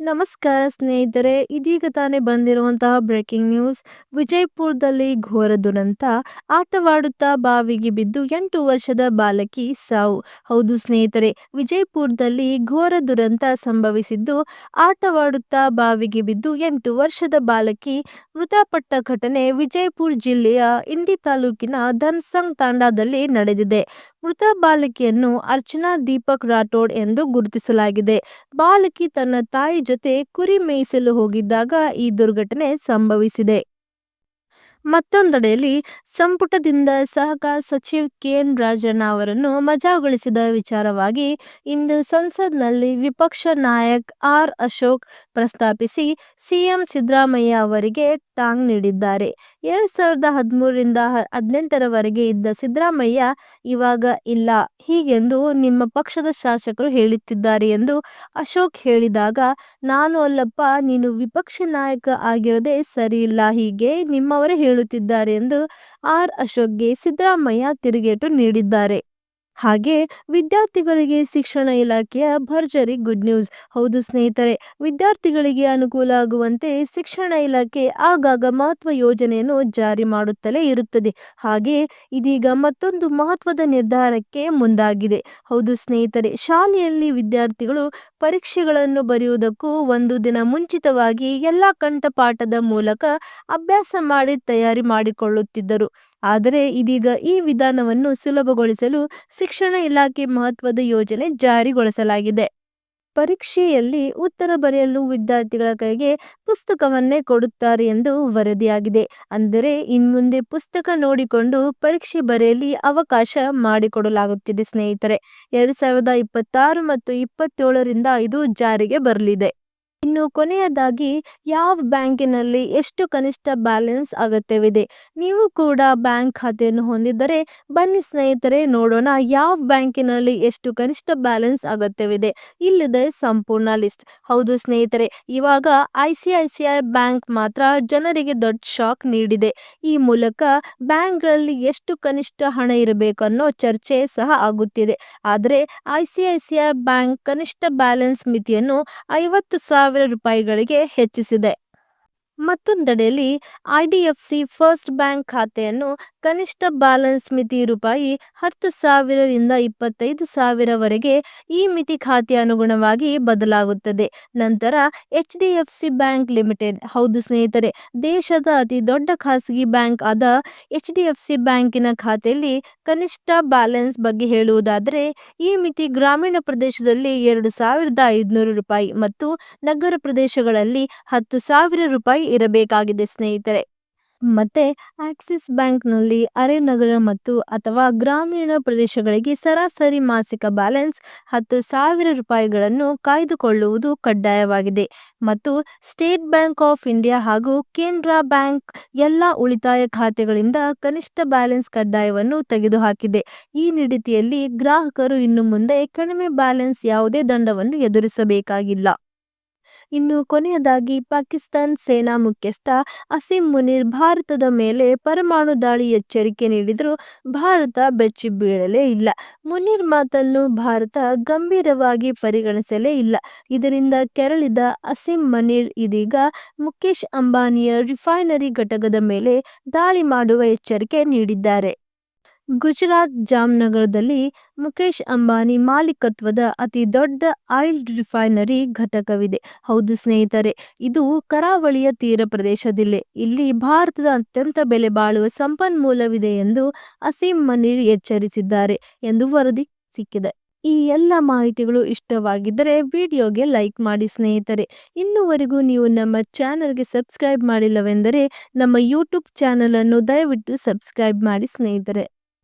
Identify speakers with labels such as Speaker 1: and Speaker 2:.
Speaker 1: ನಮಸ್ಕಾರ ಸ್ನೇಹಿತರೆ, ಇದೀಗ ತಾನೇ ಬಂದಿರುವಂತಹ ಬ್ರೇಕಿಂಗ್ ನ್ಯೂಸ್ ವಿಜಯಪುರದಲ್ಲಿ ಘೋರ ದುರಂತ. ಆಟವಾಡುತ್ತಾ ಬಾವಿಗೆ ಬಿದ್ದು ಎಂಟು ವರ್ಷದ ಬಾಲಕಿ ಸಾವು. ಹೌದು ಸ್ನೇಹಿತರೆ, ವಿಜಯಪುರದಲ್ಲಿ ಘೋರ ದುರಂತ ಸಂಭವಿಸಿದ್ದು, ಆಟವಾಡುತ್ತಾ ಬಾವಿಗೆ ಬಿದ್ದು ಎಂಟು ವರ್ಷದ ಬಾಲಕಿ ಮೃತಪಟ್ಟ ಘಟನೆ ವಿಜಯಪುರ ಜಿಲ್ಲೆಯ ಇಂಡಿ ತಾಲೂಕಿನ ಧನ್ಸಂಗ್ ತಾಂಡಾದಲ್ಲಿ ನಡೆದಿದೆ. ಮೃತ ಬಾಲಕಿಯನ್ನು ಅರ್ಚನಾ ದೀಪಕ್ ರಾಠೋಡ್ ಎಂದು ಗುರುತಿಸಲಾಗಿದೆ. ಬಾಲಕಿ ತನ್ನ ತಾಯಿ ಜೊತೆ ಕುರಿ ಮೇಯಿಸಲು ಹೋಗಿದ್ದಾಗ ಈ ದುರ್ಘಟನೆ ಸಂಭವಿಸಿದೆ. ಮತ್ತೊಂದೆಡೆಯಲ್ಲಿ ಸಂಪುಟದಿಂದ ಸಹಕಾರ ಸಚಿವ ಕೆಎನ್ ರಾಜಣ್ಣ ಅವರನ್ನು ಮಜಾಗೊಳಿಸಿದ ವಿಚಾರವಾಗಿ ಇಂದು ಸಂಸತ್ನಲ್ಲಿ ವಿಪಕ್ಷ ನಾಯಕ ಆರ್. ಅಶೋಕ್ ಪ್ರಸ್ತಾಪಿಸಿ ಸಿಎಂ ಸಿದ್ದರಾಮಯ್ಯ ಅವರಿಗೆ ಟಾಂಗ್ ನೀಡಿದ್ದಾರೆ. ಎರಡ್ ಸಾವಿರದ ಹದಿಮೂರರಿಂದ ಹದಿನೆಂಟರವರೆಗೆ ಇದ್ದ ಸಿದ್ದರಾಮಯ್ಯ ಇವಾಗ ಇಲ್ಲ, ಹೀಗೆಂದು ನಿಮ್ಮ ಪಕ್ಷದ ಶಾಸಕರು ಹೇಳುತ್ತಿದ್ದಾರೆ ಎಂದು ಅಶೋಕ್ ಹೇಳಿದಾಗ, ನಾನು ಅಲ್ಲಪ್ಪ, ನೀನು ವಿಪಕ್ಷ ನಾಯಕ ಆಗಿರದೆ ಸರಿಯಿಲ್ಲ ಹೀಗೆ ನಿಮ್ಮವರೇ ಹೇಳುತ್ತಿದ್ದಾರೆ ಎಂದು ಆರ್ ಅಶೋಕ್ಗೆ ಸಿದ್ದರಾಮಯ್ಯ ತಿರುಗೇಟು ನೀಡಿದ್ದಾರೆ. ಹಾಗೆ ವಿದ್ಯಾರ್ಥಿಗಳಿಗೆ ಶಿಕ್ಷಣ ಇಲಾಖೆಯ ಭರ್ಜರಿ ಗುಡ್ ನ್ಯೂಸ್ ಹೌದು ಸ್ನೇಹಿತರೆ, ವಿದ್ಯಾರ್ಥಿಗಳಿಗೆ ಅನುಕೂಲ ಆಗುವಂತೆ ಶಿಕ್ಷಣ ಇಲಾಖೆ ಆಗಾಗ ಮಹತ್ವ ಯೋಜನೆಯನ್ನು ಜಾರಿ ಮಾಡುತ್ತಲೇ ಇರುತ್ತದೆ. ಹಾಗೆ ಇದೀಗ ಮತ್ತೊಂದು ಮಹತ್ವದ ನಿರ್ಧಾರಕ್ಕೆ ಮುಂದಾಗಿದೆ. ಹೌದು ಸ್ನೇಹಿತರೆ, ಶಾಲೆಯಲ್ಲಿ ವಿದ್ಯಾರ್ಥಿಗಳು ಪರೀಕ್ಷೆಗಳನ್ನು ಬರೆಯುವುದಕ್ಕೂ ಒಂದು ದಿನ ಮುಂಚಿತವಾಗಿ ಎಲ್ಲ ಕಂಠಪಾಠದ ಮೂಲಕ ಅಭ್ಯಾಸ ಮಾಡಿ ತಯಾರಿ ಮಾಡಿಕೊಳ್ಳುತ್ತಿದ್ದರು. ಆದರೆ ಇದೀಗ ಈ ವಿಧಾನವನ್ನು ಸುಲಭಗೊಳಿಸಲು ಶಿಕ್ಷಣ ಇಲಾಖೆ ಮಹತ್ವದ ಯೋಜನೆ ಜಾರಿಗೊಳಿಸಲಾಗಿದೆ. ಪರೀಕ್ಷೆಯಲ್ಲಿ ಉತ್ತರ ಬರೆಯಲು ವಿದ್ಯಾರ್ಥಿಗಳ ಕೈಗೆ ಪುಸ್ತಕವನ್ನೇ ಕೊಡುತ್ತಾರೆ ಎಂದು ವರದಿಯಾಗಿದೆ. ಅಂದರೆ ಇನ್ಮುಂದೆ ಪುಸ್ತಕ ನೋಡಿಕೊಂಡು ಪರೀಕ್ಷೆ ಬರೆಯಲಿ ಅವಕಾಶ ಮಾಡಿಕೊಡಲಾಗುತ್ತಿದೆ ಸ್ನೇಹಿತರೆ. ಎರಡ್ ಸಾವಿರದ ಇಪ್ಪತ್ತಾರು ಮತ್ತು ಇಪ್ಪತ್ತೇಳರಿಂದ ಇದು ಜಾರಿಗೆ ಬರಲಿದೆ. ಇನ್ನು ಕೊನೆಯದಾಗಿ, ಯಾವ ಬ್ಯಾಂಕಿನಲ್ಲಿ ಎಷ್ಟು ಕನಿಷ್ಠ ಬ್ಯಾಲೆನ್ಸ್ ಅಗತ್ಯವಿದೆ? ನೀವು ಕೂಡ ಬ್ಯಾಂಕ್ ಖಾತೆಯನ್ನು ಹೊಂದಿದ್ದರೆ, ಬನ್ನಿ ಸ್ನೇಹಿತರೆ, ನೋಡೋಣ ಯಾವ ಬ್ಯಾಂಕಿನಲ್ಲಿ ಎಷ್ಟು ಕನಿಷ್ಠ ಬ್ಯಾಲೆನ್ಸ್ ಅಗತ್ಯವಿದೆ. ಇಲ್ಲಿದೆ ಸಂಪೂರ್ಣ ಲಿಸ್ಟ್. ಹೌದು ಸ್ನೇಹಿತರೆ, ಇವಾಗ I C I C I bank ಮಾತ್ರ ಜನರಿಗೆ ದೊಡ್ಡ ಶಾಕ್ ನೀಡಿದೆ. ಈ ಮೂಲಕ ಬ್ಯಾಂಕ್ಗಳಲ್ಲಿ ಎಷ್ಟು ಕನಿಷ್ಠ ಹಣ ಇರಬೇಕು ಅನ್ನೋ ಚರ್ಚೆ ಸಹ ಆಗುತ್ತಿದೆ. ಆದರೆ, I C I C I bank ಕನಿಷ್ಠ ಬ್ಯಾಲೆನ್ಸ್ ಮಿತಿಯನ್ನು ಐವತ್ತು ಸಾವಿರ ರೂಪಾಯಿಗಳಿಗೆ ಹೆಚ್ಚಿಸಿದೆ. ಮತ್ತೊಂದೆಡೆಯಲ್ಲಿ ಐಡಿಎಫ್ಸಿ ಫಸ್ಟ್ ಬ್ಯಾಂಕ್ ಖಾತೆಯನ್ನು ಕನಿಷ್ಠ ಬ್ಯಾಲೆನ್ಸ್ ಮಿತಿ ರೂಪಾಯಿ ಹತ್ತು ಸಾವಿರದಿಂದ ಇಪ್ಪತ್ತೈದು ಸಾವಿರವರೆಗೆ ಈ ಮಿತಿ ಖಾತೆ ಅನುಗುಣವಾಗಿ ಬದಲಾಗುತ್ತದೆ. ನಂತರ H D F C bank limited. ಹೌದು ಸ್ನೇಹಿತರೆ, ದೇಶದ ಅತಿ ದೊಡ್ಡ ಖಾಸಗಿ ಬ್ಯಾಂಕ್ ಆದ ಎಚ್ ಡಿ ಎಫ್ ಸಿ ಬ್ಯಾಂಕಿನ ಖಾತೆಯಲ್ಲಿ ಕನಿಷ್ಠ ಬ್ಯಾಲೆನ್ಸ್ ಬಗ್ಗೆ ಹೇಳುವುದಾದರೆ, ಈ ಮಿತಿ ಗ್ರಾಮೀಣ ಪ್ರದೇಶದಲ್ಲಿ ಎರಡು ಸಾವಿರದ ಐದುನೂರು ರೂಪಾಯಿ ಮತ್ತು ನಗರ ಪ್ರದೇಶಗಳಲ್ಲಿ ಹತ್ತು ಸಾವಿರ ರೂಪಾಯಿ ಇರಬೇಕಾಗಿದೆ ಸ್ನೇಹಿತರೆ. ಮತ್ತೆ ಆಕ್ಸಿಸ್ ಬ್ಯಾಂಕ್ನಲ್ಲಿ ಅರೆ ನಗರ ಮತ್ತು ಅಥವಾ ಗ್ರಾಮೀಣ ಪ್ರದೇಶಗಳಿಗೆ ಸರಾಸರಿ ಮಾಸಿಕ ಬ್ಯಾಲೆನ್ಸ್ ಹತ್ತು ಸಾವಿರ ರೂಪಾಯಿಗಳನ್ನು ಕಾಯ್ದುಕೊಳ್ಳುವುದು ಕಡ್ಡಾಯವಾಗಿದೆ. ಮತ್ತು ಸ್ಟೇಟ್ ಬ್ಯಾಂಕ್ ಆಫ್ ಇಂಡಿಯಾ ಹಾಗೂ ಕೆನರಾ ಬ್ಯಾಂಕ್ ಎಲ್ಲ ಉಳಿತಾಯ ಖಾತೆಗಳಿಂದ ಕನಿಷ್ಠ ಬ್ಯಾಲೆನ್ಸ್ ಕಡ್ಡಾಯವನ್ನು ತೆಗೆದುಹಾಕಿದೆ. ಈ ನಿಡಿತಿಯಲ್ಲಿ ಗ್ರಾಹಕರು ಇನ್ನು ಮುಂದೆ ಕಡಿಮೆ ಬ್ಯಾಲೆನ್ಸ್ ಯಾವುದೇ ದಂಡವನ್ನು ಎದುರಿಸಬೇಕಾಗಿಲ್ಲ. ಇನ್ನು ಕೊನೆಯದಾಗಿ ಪಾಕಿಸ್ತಾನ್ ಸೇನಾ ಮುಖ್ಯಸ್ಥ ಅಸೀಂ ಮುನೀರ್ ಭಾರತದ ಮೇಲೆ ಪರಮಾಣು ದಾಳಿ ಎಚ್ಚರಿಕೆ ನೀಡಿದರೂ ಭಾರತ ಬೆಚ್ಚಿ ಬೀಳಲೇ ಇಲ್ಲ. ಮುನೀರ್ ಮಾತನ್ನು ಭಾರತ ಗಂಭೀರವಾಗಿ ಪರಿಗಣಿಸಲೇ ಇಲ್ಲ. ಇದರಿಂದ ಕೆರಳಿದ ಅಸೀಂ ಮನೀರ್ ಇದೀಗ ಮುಖೇಶ್ ಅಂಬಾನಿಯ ರಿಫೈನರಿ ಘಟಕದ ಮೇಲೆ ದಾಳಿ ಮಾಡುವ ಎಚ್ಚರಿಕೆ ನೀಡಿದ್ದಾರೆ. ಗುಜರಾತ್ ಜಾಮ್ನಗರದಲ್ಲಿ ಮುಖೇಶ್ ಅಂಬಾನಿ ಮಾಲೀಕತ್ವದ ಅತಿ ದೊಡ್ಡ ಆಯಿಲ್ ರಿಫೈನರಿ ಘಟಕವಿದೆ. ಹೌದು ಸ್ನೇಹಿತರೆ, ಇದು ಕರಾವಳಿಯ ತೀರ ಪ್ರದೇಶದಿಲ್ಲ. ಇಲ್ಲಿ ಭಾರತದ ಅತ್ಯಂತ ಬೆಲೆ ಬಾಳುವ ಸಂಪನ್ಮೂಲವಿದೆ ಎಂದು ಅಸೀಂ ಮನೀರ್ ಎಚ್ಚರಿಸಿದ್ದಾರೆ ಎಂದು ವರದಿ ಸಿಕ್ಕಿದೆ. ಈ ಎಲ್ಲ ಮಾಹಿತಿಗಳು ಇಷ್ಟವಾಗಿದ್ದರೆ ವಿಡಿಯೋಗೆ ಲೈಕ್ ಮಾಡಿ ಸ್ನೇಹಿತರೆ. ಇನ್ನುವರೆಗೂ ನೀವು ನಮ್ಮ ಚಾನಲ್ಗೆ ಸಬ್ಸ್ಕ್ರೈಬ್ ಮಾಡಿಲ್ಲವೆಂದರೆ ನಮ್ಮ ಯೂಟ್ಯೂಬ್ ಚಾನಲನ್ನು ದಯವಿಟ್ಟು ಸಬ್ಸ್ಕ್ರೈಬ್ ಮಾಡಿ ಸ್ನೇಹಿತರೆ.